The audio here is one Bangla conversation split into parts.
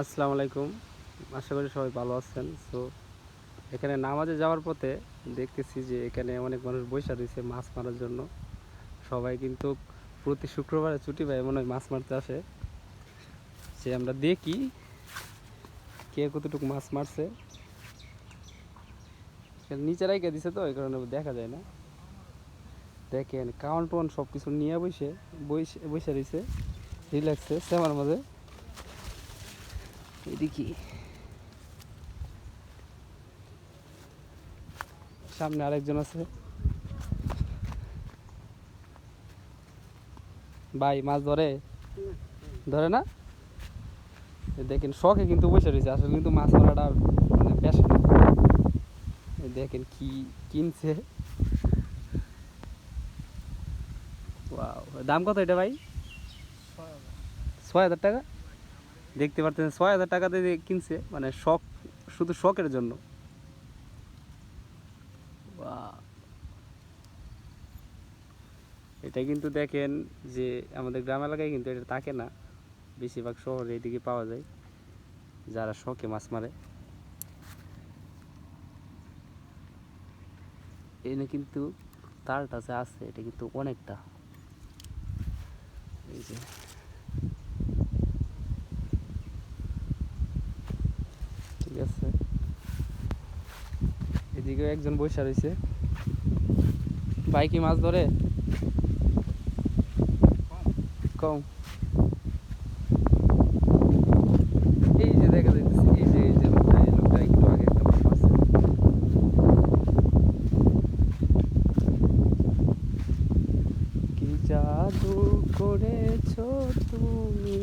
আসসালামু আলাইকুম। আশা করি সবাই ভালো আছেন। সো এখানে নামাজে যাওয়ার পথে দেখতেছি যে এখানে অনেক মানুষ বৈশা রয়েছে মাছ মারার জন্য। সবাই কিন্তু প্রতি শুক্রবারে ছুটি পায়, মনে হয় মাছ মারতে আসে। সে আমরা দেখি কে কতটুকু মাছ মারছে। নিচে রাইকে দিছে তো, এই কারণে দেখা যায় না। দেখেন কাউন্ট ওয়ান সব কিছু নিয়ে বসে বসে বসে রয়েছে। রিল্যাক্সে, সেমার মাঝে। এদিকে। সামনে আরেকজন আছে। ভাই মাছ ধরে? ধরে না? দেখেন শখে কিন্তু বসে রয়েছে। আসলে কিন্তু মাছ ধরাটা মানে পেশা দেখেন কি কিনছে। দাম কত এটা ভাই? ছয় হাজার টাকা? দেখতে পারতেন ছয় হাজার টাকা দিয়ে কিনছে মানে শখ, শুধু শখের জন্য। এটা কিন্তু দেখেন যে আমাদের গ্রাম এলাকায় কিন্তু এটা থাকে না। বেশিরভাগ শহরে এদিকে পাওয়া যায়, যারা শখে মাছ মারে। এনে কিন্তু তারটা যে আছে, এটা কিন্তু অনেকটা। এই যে। ঠিক আছে। এদিকেও একজন বসে রয়েছে। ভাই কি মাছ ধরে? কম। এই যে দেখা যাইতেছে, এই যে এই যে লোকটা একটু আগে একটা মাছ মারছে কি জাদু করেছ তুমি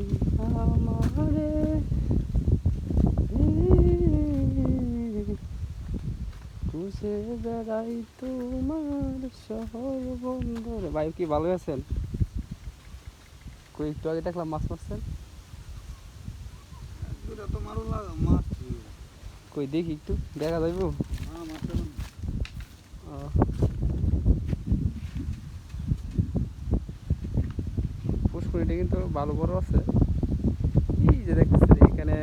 আমারে? খুঁজে বেড়াই তোমার শহর বন্দর ভাই কি ভালো আছেন? কই একটু আগে দেখলাম মাছ মারছেন। তো কই দেখি একটু দেখা যাইব? পুষ্করিটা কিন্তু ভালো বড় আছে। এই যে দেখতেছেন এখানে